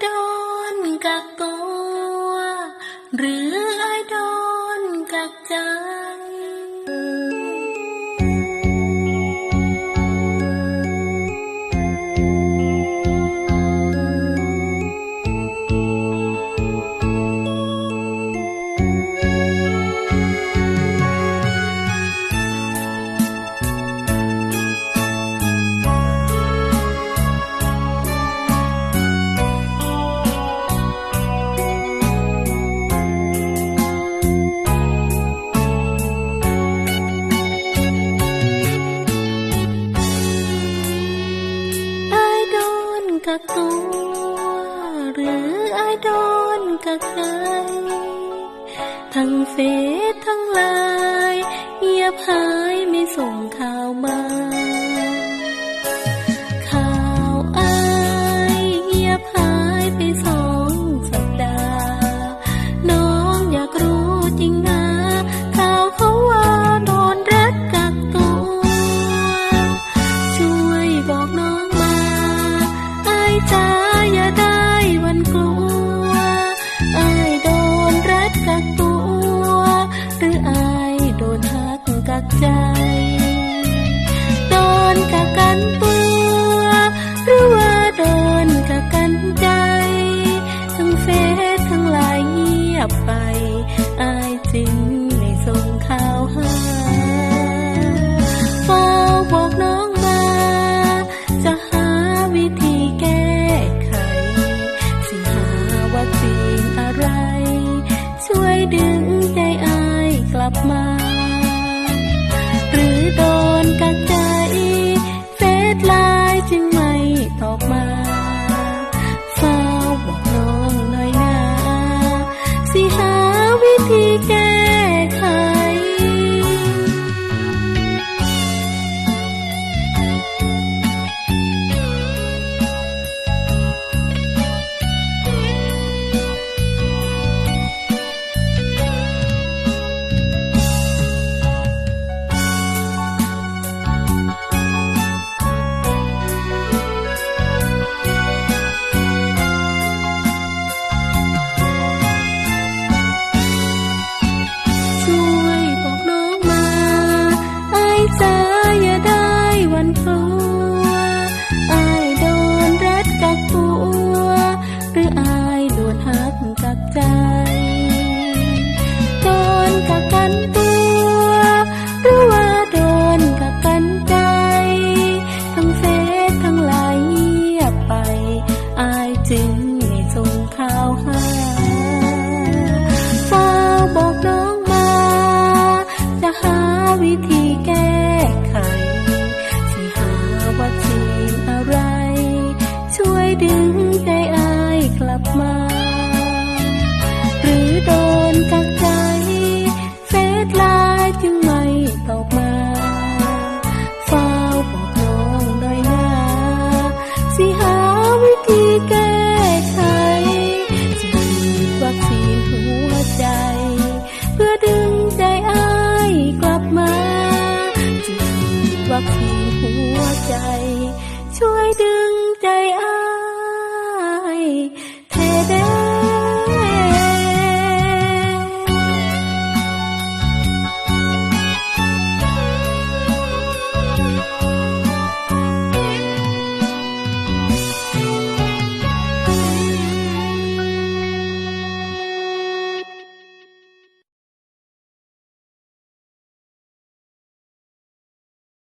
โดนกักตัว หรือไอโดนกักใจ กักตัว หรือไอายโดนกักใจทั้งเฟซทั้งไลน์เงียบหายไม่ส่งข่ do. จึงไม่ส่งข่าวหาฟ้าบอกน้องมา จะหาวิธีแก้ไขที่หาวัคซีนอะไร ช่วยดึงใจอายกลับมา หรือโดน หัวใจ ช่วยดึงใจอา